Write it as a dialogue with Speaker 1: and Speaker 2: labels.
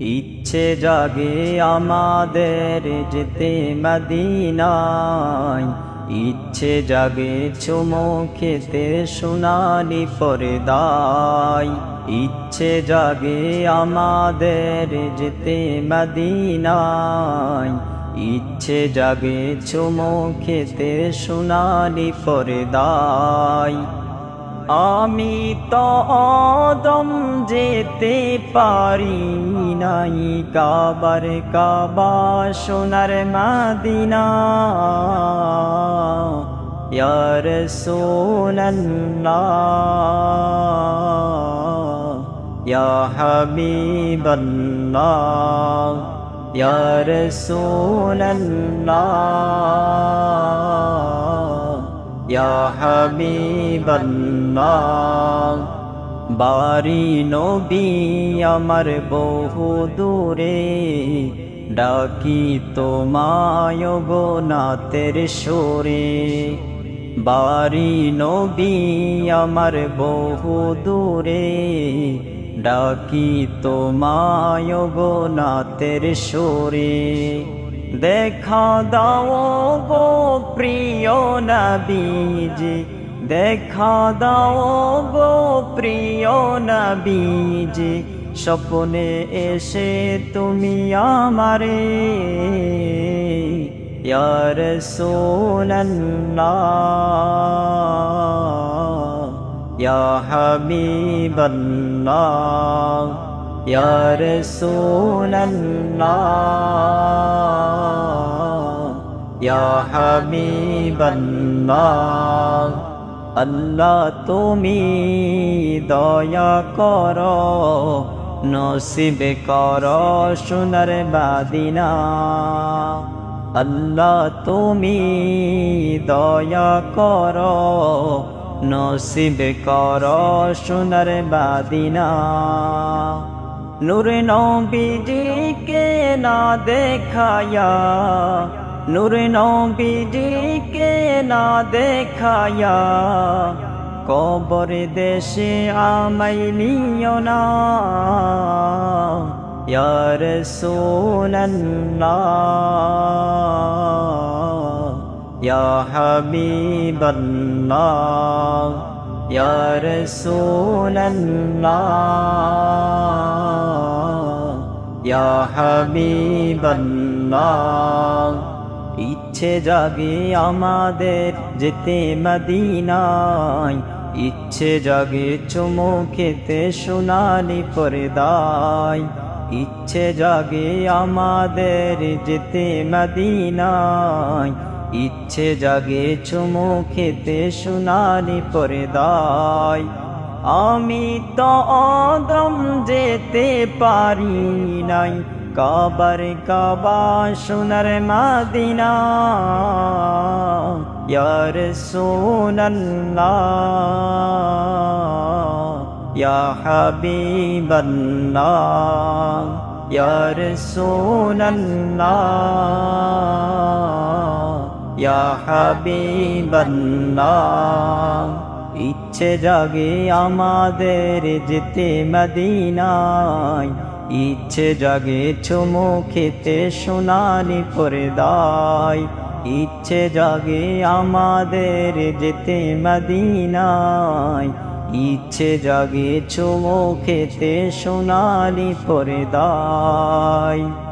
Speaker 1: ইচ্ছে জাগে আমাদের যেতে মদিনায়। ইচ্ছে জাগে চুমো খেতে সোনালি পর্দায়। ইচ্ছে জাগে আমাদের যেতে মদিনায়। ইচ্ছে জাগে চুমো খেতে সোনালি পর্দায়। আমি তো অদম যেতে পারি নাই। কাবার কাবা সোনার মাদিনা। ইয়ার সোনাল্লাহ ইয়া ইয়ার সোনাল্লাহ ইয়া হাবিবাল্লাহ বাড়ি নবী আমার বহু দূরে ডাকি তোমায় গো নাতের সুরে বাড়ি নবী আমার বহু দূরে ডাকি তোমায় গো নাতের সুরে দেখা দাও গো প্রিয় নবীজি। দেখা দাও গো প্রিয় নবীজি। স্বপ্নে এসে তুমি আমারে। ইয়ার সোনাল্লাহ ইয়া হাবিবাল্লাহ। ইয়ার সোনাল্লাহ ইয়া হাবিবাল্লাহ আল্লাহ তুমি দয়া কর, নসিব কর সোনার বাদিনা। আল্লাহ তুমি দয়া কর, নসিব কর সোনার বাদিনা। নূর নবীজিকে না দেখায়া নূর নবীজিকে না দেখায়া কবর দেশে আমাই নিও না। ইয়ার সোনাল্লাহ ইয়া হাবিবাল্লাহ ইয়ার সোনাল্লাহ ইচ্ছে জাগে আমাদের যেতে মদিনায়। ইচ্ছে জাগে চুমো খেতে সোনালি পর্দায়। ইচ্ছে জাগে আমাদের যেতে মদিনায়। ইচ্ছে জাগে চুমো খেতে সোনালি পর্দায়। আমি তো অদম যেতে পারি নাই। কাবার কাবা সোনার মাদিনা ইয়ার সোনাল্লাহ ইয়া হাবিবাল্লাহ ইয়ার সোনাল্লাহ ইয়া হাবিবাল্লাহ। ইচ্ছে জাগে আমাদের যেতে মদিনায় ইচ্ছে জাগে চুমু খেতে সোনালি পর্দায়। ইচ্ছে জাগে আমাদের যেতে মদিনায়। ইচ্ছে জাগে চুমু খেতে সোনালি পর্দায়।